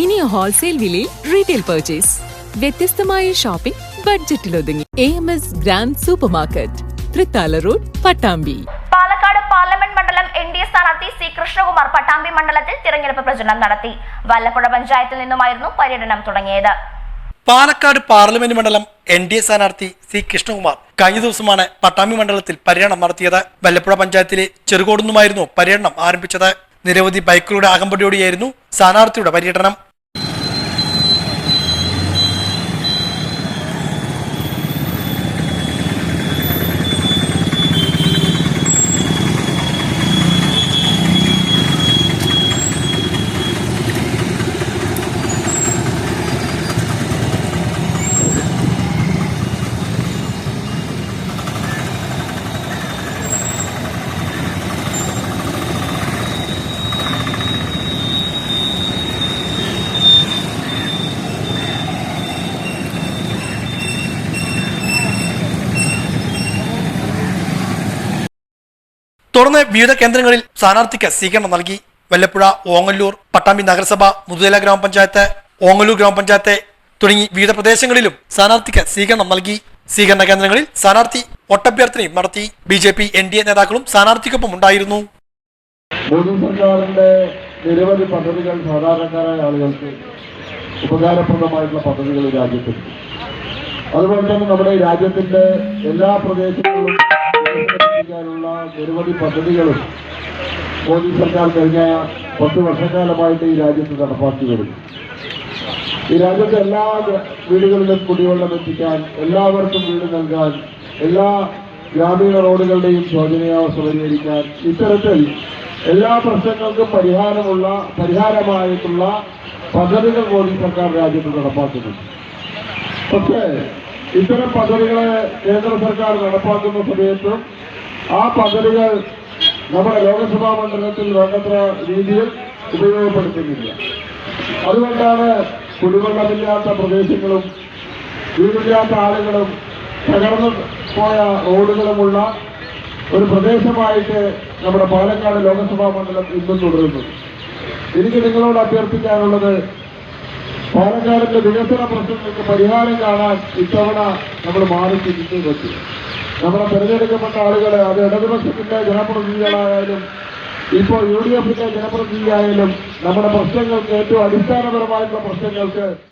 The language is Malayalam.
ഇനി ഹോൾസെയിൽ വിലയിൽ റീറ്റെയിൽ പർച്ചേസ് വ്യത്യസ്തമായ ഷോപ്പിംഗ് ബഡ്ജറ്റിൽ ഒതുങ്ങി. A M S grand supermarket Thrithala road Pattambi. Palakkad parliament മണ്ഡലം എൻ ഡി എ സ്ഥാനാർത്ഥി സി കൃഷ്ണകുമാർ പട്ടാമ്പി മണ്ഡലത്തിൽ തിരഞ്ഞെടുപ്പ് പ്രചരണം നടത്തി. വല്ലപ്പുഴ പഞ്ചായത്തിൽ നിന്നുമായിരുന്നു പര്യടനം തുടങ്ങിയത്. പാലക്കാട് പാർലമെന്റ് മണ്ഡലം എൻ ഡി എ സ്ഥാനാർത്ഥി സി കൃഷ്ണകുമാർ കഴിഞ്ഞ ദിവസമാണ് പട്ടാമ്പി മണ്ഡലത്തിൽ പര്യടനം നടത്തിയത്. വല്ലപ്പുഴ പഞ്ചായത്തിലെ ചെറുകോടുന്നുമായിരുന്നു പര്യടനം ആരംഭിച്ചത്. നിരവധി ബൈക്കുകളുടെ ആകമ്പടിയോടെയായിരുന്നു സ്ഥാനാർത്ഥിയുടെ പര്യടനം. തുടർന്ന് വിവിധ കേന്ദ്രങ്ങളിൽ സ്ഥാനാർത്ഥിക്ക് സ്വീകരണം നൽകി. വല്ലപ്പുഴ ഓങ്ങല്ലൂർ പട്ടാമ്പി നഗരസഭ മുതുതല ഗ്രാമപഞ്ചായത്ത് ഓങ്ങല്ലൂർ ഗ്രാമപഞ്ചായത്ത് തുടങ്ങി വിവിധ പ്രദേശങ്ങളിലും സ്ഥാനാർത്ഥിക്ക് സ്വീകരണം നൽകി. സ്വീകരണ കേന്ദ്രങ്ങളിൽ സ്ഥാനാർത്ഥി വോട്ടഭ്യർത്ഥനയും നടത്തി. B J P N D A നേതാക്കളും സ്ഥാനാർത്ഥിക്കൊപ്പം ഉണ്ടായിരുന്നു. മോദി സർക്കാരിന്റെ നിരവധി പദ്ധതികൾ സാധാരണക്കാരായ ആളുകൾക്ക് ഉപകാരപ്രദമായിട്ടുള്ള പദ്ധതികൾ രാജ്യത്തുണ്ട്. അതുപോലെ തന്നെ നമ്മുടെ രാജ്യത്തിന്റെ എല്ലാ പ്രദേശങ്ങളിലും വികസിപ്പിക്കാനുള്ള നിരവധി പദ്ധതികളും മോദി സർക്കാർ കഴിഞ്ഞ പത്ത് വർഷക്കാലമായിട്ട് ഈ രാജ്യത്ത് നടപ്പാക്കി വരുന്നു ഈ രാജ്യത്തെ എല്ലാ വീടുകളിലും കുടിവെള്ളം എത്തിക്കാൻ എല്ലാവർക്കും വീട് നൽകാൻ എല്ലാ ഗ്രാമീണ റോഡുകളുടെയും ശോചനീയാവസ്ഥ പരിഹരിക്കാൻ ഇത്തരത്തിൽ എല്ലാ പ്രശ്നങ്ങൾക്കും പരിഹാരമുള്ള പരിഹാരമായിട്ടുള്ള പദ്ധതികൾ മോദി സർക്കാർ രാജ്യത്ത് നടപ്പാക്കുന്നുണ്ട് പക്ഷേ ഇത്തരം പദ്ധതികളെ കേന്ദ്ര സർക്കാർ നടപ്പാക്കുന്ന സമയത്തും ആ പദ്ധതികൾ നമ്മുടെ ലോകസഭാ മണ്ഡലത്തിൽ വേണ്ടത്ര രീതിയിൽ ഉപയോഗപ്പെടുത്തുന്നില്ല. അതുകൊണ്ടാണ് കുടിവെള്ളമില്ലാത്ത പ്രദേശങ്ങളും വീടില്ലാത്ത ആളുകളും തകർന്നു പോയ റോഡുകളുമുള്ള ഒരു പ്രദേശമായിട്ട് നമ്മുടെ പാലക്കാട് ലോകസഭാ മണ്ഡലം ഇന്നും തുടരുന്നു. എനിക്ക് നിങ്ങളോട് അഭ്യർത്ഥിക്കാനുള്ളത് പാലക്കാടിന്റെ വികസന പ്രശ്നങ്ങൾക്ക് പരിഹാരം കാണാൻ ഇത്തവണ നമ്മൾ മാറി ചിന്തിച്ചു പറ്റും നമ്മുടെ തെരഞ്ഞെടുക്കപ്പെട്ട ആളുകളെ അത് ഇടതുപക്ഷത്തിന്റെ ജനപ്രതിനിധികളായാലും ഇപ്പോൾ യു ഡി എഫിന്റെ ജനപ്രതിനിധിയായാലും നമ്മുടെ പ്രശ്നങ്ങൾക്ക് ഏറ്റവും അടിസ്ഥാനപരമായിട്ടുള്ള പ്രശ്നങ്ങൾക്ക്